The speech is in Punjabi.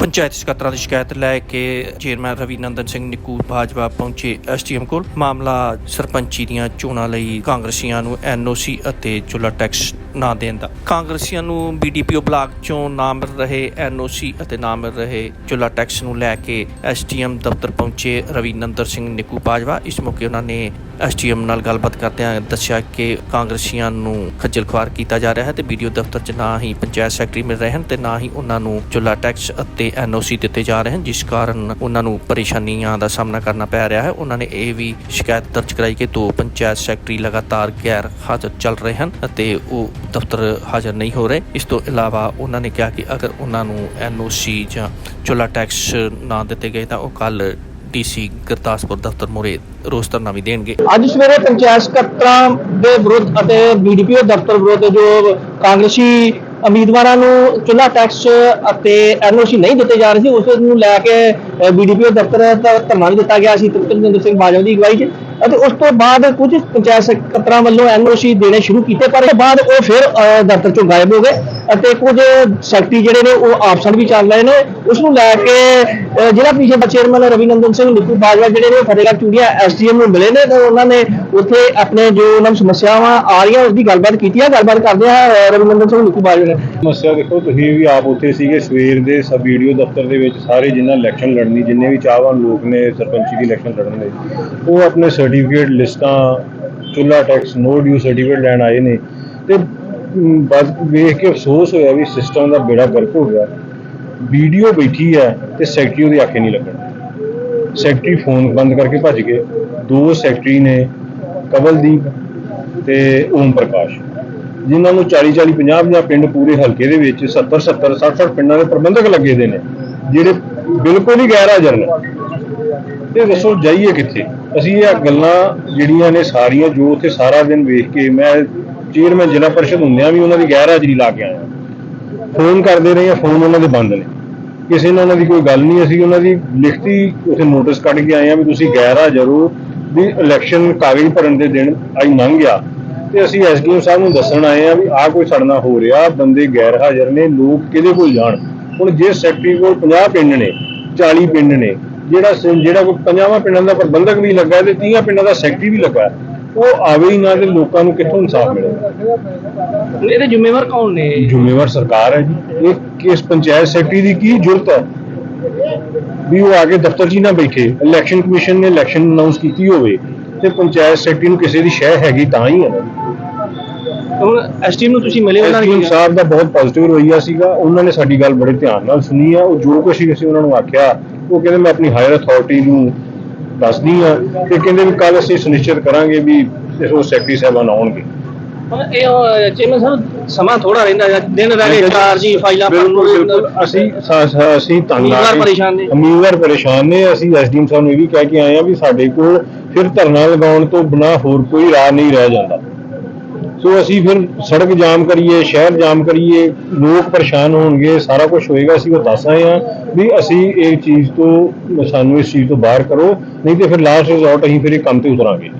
ਪੰਚਾਇਤ ਸਕੱਤਰਾਂ ਦੀ ਸ਼ਿਕਾਇਤ ਲੈ ਕੇ ਚੇਅਰਮੈਨ ਰਵੀ ਨੰਦਨ ਸਿੰਘ ਨਿੱਕੂ ਭਾਜਪਾ ਪਹੁੰਚੇ ਐਸਟੀਐਮ ਕੋਲ। ਮਾਮਲਾ ਸਰਪੰਚੀ ਦੀਆਂ ਚੋਣਾਂ ਲਈ ਕਾਂਗਰਸੀਆਂ ਨੂੰ ਐਨਓਸੀ ਅਤੇ ਚੁੱਲਾ ਟੈਕਸ ਨਾ ਦੇਣ ਦਾ। ਕਾਂਗਰਸੀਆਂ ਨੂੰ ਬੀਡੀਪੀਓ ਬਲਾਕ ਚੋਂ ਨਾ ਮਿਲ ਰਹੇ ਐਨਓਸੀ ਅਤੇ ਨਾ ਮਿਲ ਰਹੇ ਚੁੱਲਾ ਟੈਕਸ ਨੂੰ ਲੈ ਕੇ ਐਸਟੀਐਮ ਦਫ਼ਤਰ ਪਹੁੰਚੇ ਰਵੀ ਸਿੰਘ ਨਿੱਕੂ ਬਾਜਵਾ। ਇਸ ਮੌਕੇ ਉਹਨਾਂ ਨੇ ਐਸਟੀਐਮ ਨਾਲ ਗੱਲਬਾਤ ਕਰਦਿਆਂ ਦੱਸਿਆ ਕਿ ਕਾਂਗਰਸੀਆਂ ਨੂੰ ਖੱਜਲ ਖੁਆਰ ਕੀਤਾ ਜਾ ਰਿਹਾ ਹੈ ਤੇ ਵੀਡੀਓ ਦਫ਼ਤਰ 'ਚ ਨਾ ਹੀ ਪੰਚਾਇਤ ਸੈਕਟਰੀ ਮਿਲ ਰਹੇ ਹਨ ਤੇ ਨਾ ਹੀ ਉਹਨਾਂ ਨੂੰ ਚੁੱਲਾ ਟੈਕਸ ਅਤੇ ਐਨਓਸੀ ਦਿੱਤੇ ਜਾ ਰਹੇ ਹਨ, ਜਿਸ ਕਾਰਨ ਉਹਨਾਂ ਨੂੰ ਪਰੇਸ਼ਾਨੀਆਂ ਦਾ ਸਾਹਮਣਾ ਕਰਨਾ ਪੈ ਰਿਹਾ ਹੈ। ਉਹਨਾਂ ਨੇ ਇਹ ਵੀ ਸ਼ਿਕਾਇਤ ਦਰਜ ਕਰਾਈ ਕਿ ਦੋ ਪੰਚਾਇਤ ਸੈਕਟਰੀ ਲਗਾਤਾਰ ਗੈਰ ਹਾਜ਼ਰ ਚੱਲ ਰਹੇ ਹਨ ਅਤੇ ਉਹ ਦਫ਼ਤਰ ਹਾਜ਼ਰ ਨਹੀਂ ਹੋ ਰਹੇ। ਇਸ ਤੋਂ ਇਲਾਵਾ ਉਹਨਾਂ ਨੇ ਕਿਹਾ ਕਿ ਅਗਰ ਉਹਨਾਂ ਨੂੰ ਐਨਓਸੀ ਜਾਂ ਚੁੱਲਾ ਟੈਕਸ ਨਾ ਦਿੱਤੇ ਗਏ ਤਾਂ ਉਹ ਕੱਲ ਡੀਸੀ ਗੁਰਦਾਸਪੁਰ ਦਫ਼ਤਰ ਮੂਹਰੇ ਰੋਸ ਧਰਨਾ ਵੀ ਦੇਣਗੇ। ਅੱਜ ਸਵੇਰੇ ਪੰਚਾਇਤ ਸਕੱਤਰਾਂ ਦੇ ਵਿਰੁੱਧ ਅਤੇ ਬੀਡੀਪੀਓ ਦਫ਼ਤਰ ਵਿਰੁੱਧ ਜੋ ਕਾਂਗਰਸੀ ਉਮੀਦਵਾਰਾਂ ਨੂੰ ਚੁੱਲਾ ਟੈਕਸ ਅਤੇ ਐਨਓਸੀ ਨਹੀਂ ਦਿੱਤੇ ਜਾ ਰਹੇ ਸੀ, ਉਸ ਨੂੰ ਲੈ ਕੇ ਬੀਡੀਪੀਓ ਦਫ਼ਤਰ ਦਾ ਧਰਨਾ ਵੀ ਦਿੱਤਾ ਗਿਆ ਸੀ। ਤ੍ਰਿਪਤਜਿੰਦਰ ਸਿੰਘ ਬਾਜਵਾ ਦੀ ਅਗਵਾਈ 'ਚ। ਅਤੇ ਉਸ ਤੋਂ ਬਾਅਦ ਕੁਝ ਪੰਚਾਇਤ ਸਕੱਤਰਾਂ ਵੱਲੋਂ ਐਨਓਸੀ ਦੇਣੇ ਸ਼ੁਰੂ ਕੀਤੇ, ਪਰ ਉਸ ਤੋਂ ਬਾਅਦ ਉਹ ਫਿਰ ਦਫ਼ਤਰ ਚੋਂ ਗਾਇਬ ਹੋ ਗਏ। ਅਤੇ ਕੁਝ ਸੈਕਟਰੀ ਜਿਹੜੇ ਨੇ ਉਹ ਆਪਸਨ ਵੀ ਚੱਲ ਰਹੇ ਨੇ। ਉਸ ਨੂੰ ਲੈ ਕੇ ਜਿਹੜਾ ਜ਼ਿਲ੍ਹਾ ਪ੍ਰੀਸ਼ਦ ਦਾ ਚੇਅਰਮੈਨ ਰਵੀਨੰਦਨ ਸਿੰਘ ਨਿੱਕੂ ਬਾਜਵਾ ਜਿਹੜੇ ਨੇ ਫਤਿਹਗੜ੍ਹ ਚੂੜੀਆ ਐਸਡੀਐਮ ਨੂੰ ਮਿਲੇ ਨੇ ਤਾਂ ਉਹਨਾਂ ਨੇ ਉੱਥੇ ਆਪਣੇ ਜੋ ਉਹਨਾਂ ਨੂੰ ਸਮੱਸਿਆਵਾਂ ਆ ਰਹੀਆਂ ਉਸ ਦੀ ਗੱਲਬਾਤ ਕੀਤੀ ਹੈ ਗੱਲਬਾਤ ਕਰਦੇ ਹਾਂ ਰਵਿਨੰਦਨ ਸਿੰਘ ਨਿੱਕੂ ਬਾਜਵਾ ਨੇ। ਸਮੱਸਿਆ ਦੇਖੋ, ਤੁਸੀਂ ਵੀ ਆਪ ਉੱਥੇ ਸੀਗੇ, ਸਵੇਰ ਦੇ ਸਬ ਵੀਡੀਓ ਦਫ਼ਤਰ ਦੇ ਵਿੱਚ ਸਾਰੇ ਜਿਨ੍ਹਾਂ ਇਲੈਕਸ਼ਨ ਲੜਨੀ, ਜਿੰਨੇ ਵੀ ਚਾਹਵਾਨ ਲੋਕ ਨੇ, ਸਰਪੰਚੀ ਦੀ ਇਲੈਕਸ਼ਨ ਲੜਨ ਦੇ ਉਹ ਆਪਣੇ ਸਰਟੀਫਿਕੇਟ ਲਿਸਟਾਂ ਚੁੱਲਾ ਟੈਕਸ ਨੋ ਡਿਊ ਸਰਟੀਫਿਕੇਟ ਲੈਣ ਆਏ ਨੇ। ਤੇ ਬਸ ਵੇਖ ਕੇ ਅਫਸੋਸ ਹੋਇਆ ਵੀ ਸਿਸਟਮ ਦਾ ਬੇੜਾ ਗਰਕ ਹੋ ਗਿਆ। ਵੀਡੀਓ ਬੈਠੀ ਹੈ ਤੇ ਸੈਕਟਰੀ ਉਹਦੇ ਆਖੇ ਨਹੀਂ ਲੱਗਣ। ਸੈਕਟਰੀ ਫੋਨ ਬੰਦ ਕਰਕੇ ਭੱਜ ਗਏ। ਦੋ ਸੈਕਟਰੀ ਨੇ, ਕਵਲਦੀਪ ਤੇ ਓਮ ਪ੍ਰਕਾਸ਼। ਜਿਨ੍ਹਾਂ ਨੂੰ 40 40 50 50 ਪਿੰਡ ਪੂਰੇ ਹਲਕੇ ਦੇ ਵਿੱਚ 70 70 60 60 ਪਿੰਡਾਂ ਦੇ ਪ੍ਰਬੰਧਕ ਲੱਗੇ ਦੇ ਨੇ, ਜਿਹੜੇ ਬਿਲਕੁਲ ਹੀ ਗੈਰ ਹਾਜ਼ਰ ਨੇ। ਤੇ ਦੱਸੋ, ਜਾਈਏ ਕਿੱਥੇ? ਅਸੀਂ ਇਹ ਗੱਲਾਂ ਜਿਹੜੀਆਂ ਨੇ ਸਾਰੀਆਂ ਜੋ ਉੱਥੇ ਸਾਰਾ ਦਿਨ ਵੇਖ ਕੇ ਮੈਂ ਚੇਅਰਮੈਨ ਜ਼ਿਲ੍ਹਾ ਪਰਿਸ਼ਦ ਹੁੰਦਿਆਂ ਵੀ ਉਹਨਾਂ ਦੀ ਗੈਰ ਹਾਜ਼ਰੀ ਲਾ ਕੇ ਆਇਆ ਫੋਨ ਕਰਦੇ ਰਹੇ ਆ ਫੋਨ ਉਹਨਾਂ ਦੇ ਬੰਦ ਨੇ। ਕਿਸੇ ਨਾਲ ਉਹਨਾਂ ਦੀ ਕੋਈ ਗੱਲ ਨਹੀਂ, ਅਸੀਂ ਉਹਨਾਂ ਦੀ ਲਿਖਤੀ ਉੱਥੇ ਨੋਟਿਸ ਕੱਢ ਕੇ ਆਏ ਆ ਵੀ ਤੁਸੀਂ ਗੈਰ ਹਾਜ਼ਰ ਹੋ, ਵੀ ਇਲੈਕਸ਼ਨ ਕਾਗਜ਼ ਭਰਨ ਦੇ ਦਿਨ ਅੱਜ ਲੰਘ ਗਿਆ। ਤੇ ਅਸੀਂ ਐਸਡੀਐਮ ਸਾਹਿਬ ਨੂੰ ਦੱਸਣ ਆਏ ਆ ਵੀ ਆਹ ਕੋਈ ਸੜਨਾ ਹੋ ਰਿਹਾ, ਬੰਦੇ ਗੈਰ ਹਾਜ਼ਰ ਨੇ, ਲੋਕ ਕਿਹਦੇ ਕੋਲ ਜਾਣ? ਹੁਣ ਜੇ ਸੈਕਟਰੀ ਕੋਲ 50 ਪਿੰਡ ਨੇ 40 ਪਿੰਡ ਨੇ, ਜਿਹੜਾ ਜਿਹੜਾ ਕੋਈ 50 ਪਿੰਡਾਂ ਦਾ ਪ੍ਰਬੰਧਕ ਵੀ ਲੱਗਾ ਤੇ 30 ਪਿੰਡਾਂ ਦਾ ਸੈਕਟਰੀ ਵੀ ਲੱਗਾ ਉਹ ਆਵੇ ਹੀ ਨਾ ਤੇ ਲੋਕਾਂ ਨੂੰ ਕਿੱਥੋਂ ਇਨਸਾਫ ਮਿਲੇਗਾ ਇਹਦੇ ਜ਼ਿੰਮੇਵਾਰ ਕੌਣ ਨੇ? ਜ਼ਿੰਮੇਵਾਰ ਸਰਕਾਰ ਹੈ ਜੀ। ਇਹ ਕਿਸ ਪੰਚਾਇਤ ਸੈਕਟਰੀ ਦੀ ਕੀ ਜ਼ਰੂਰਤ ਹੈ? ਵੀ ਉਹ ਆ ਕੇ ਦਫ਼ਤਰ 'ਚ ਹੀ ਨਾ ਬੈਠੇ। ਇਲੈਕਸ਼ਨ ਕਮਿਸ਼ਨ ਨੇ ਇਲੈਕਸ਼ਨ ਅਨਾਉਂਸ ਕੀਤੀ ਹੋਵੇ ਤੇ ਪੰਚਾਇਤ ਸੈਕਟਰੀ ਨੂੰ ਕਿਸੇ ਦੀ ਸ਼ਹਿ ਹੈਗੀ ਤਾਂ ਹੀ ਹੈ ਹੁਣ ਐਸਟੀਐਮ ਨੂੰ ਤੁਸੀਂ ਮਿਲੇ ਉਹਨਾਂ ਨੇ ਸਾਹਿਬ ਦਾ ਬਹੁਤ ਪੋਜ਼ਿਟਿਵ ਰਵੱਈਆ ਸੀਗਾ। ਉਹਨਾਂ ਨੇ ਸਾਡੀ ਗੱਲ ਬੜੇ ਧਿਆਨ ਨਾਲ ਸੁਣੀ ਆ ਉਹ ਜੋ ਕੁਛ ਵੀ ਅਸੀਂ ਉਹਨਾਂ ਨੂੰ ਆਖਿਆ ਉਹ ਕਹਿੰਦੇ ਮੈਂ ਆਪਣੀ ਹਾਇਰ ਅਥਾਰਟੀ ਨੂੰ ਦੱਸਦੀ ਆ ਤੇ ਕਹਿੰਦੇ ਵੀ ਕੱਲ ਅਸੀਂ ਸੁਨਿਸ਼ਚਿਤ ਕਰਾਂਗੇ ਵੀ ਉਹ ਸੈਕਟਰੀ ਸਾਹਿਬਾਨ ਆਉਣਗੇ। ਇਹ ਚੇਅਰਮੈਨ ਸਾਹਿਬ ਸਮਾਂ ਥੋੜਾ ਰਹਿੰਦਾ ਹੈ ਦਿਨ ਰਹਿ ਗਏ ਚਾਰ ਜੀ ਫਾਈਲਾਂ ਬਿਲਕੁਲ ਬਿਲਕੁਲ। ਅਸੀਂ ਅਸੀਂ ਤੰਗ ਆ। ਪਰੇਸ਼ਾਨ ਨੇ। ਉਮੀਦਵਾਰ ਪਰੇਸ਼ਾਨ ਨੇ। ਅਸੀਂ ਐਸਡੀਐਮ ਸਾਹਿਬ ਨੂੰ ਇਹ ਵੀ ਕਹਿ ਕੇ ਆਏ ਆ ਵੀ ਸਾਡੇ ਕੋਲ ਫਿਰ ਧਰਨਾ ਲਗਾਉਣ ਤੋਂ ਬਿਨਾ ਹੋਰ ਕੋਈ ਰਾਹ ਨਹੀਂ ਰਹਿ ਜਾਂਦਾ। ਸੋ ਅਸੀਂ ਫਿਰ ਸੜਕ ਜਾਮ ਕਰੀਏ, ਸ਼ਹਿਰ ਜਾਮ ਕਰੀਏ, ਲੋਕ ਪਰੇਸ਼ਾਨ ਹੋਣਗੇ, ਸਾਰਾ ਕੁਝ ਹੋਏਗਾ, ਅਸੀਂ ਉਹ ਦੱਸ ਆਏ ਆ ਵੀ ਅਸੀਂ ਇਹ ਚੀਜ਼ ਤੋਂ, ਸਾਨੂੰ ਇਸ ਚੀਜ਼ ਤੋਂ ਬਾਹਰ ਕਰੋ, ਨਹੀਂ ਤੇ ਫਿਰ ਲਾਸਟ ਰਿਜ਼ੋਰਟ ਅਸੀਂ ਫਿਰ ਇਹ ਕੰਮ ਤੇ ਉਤਰਾਂਗੇ।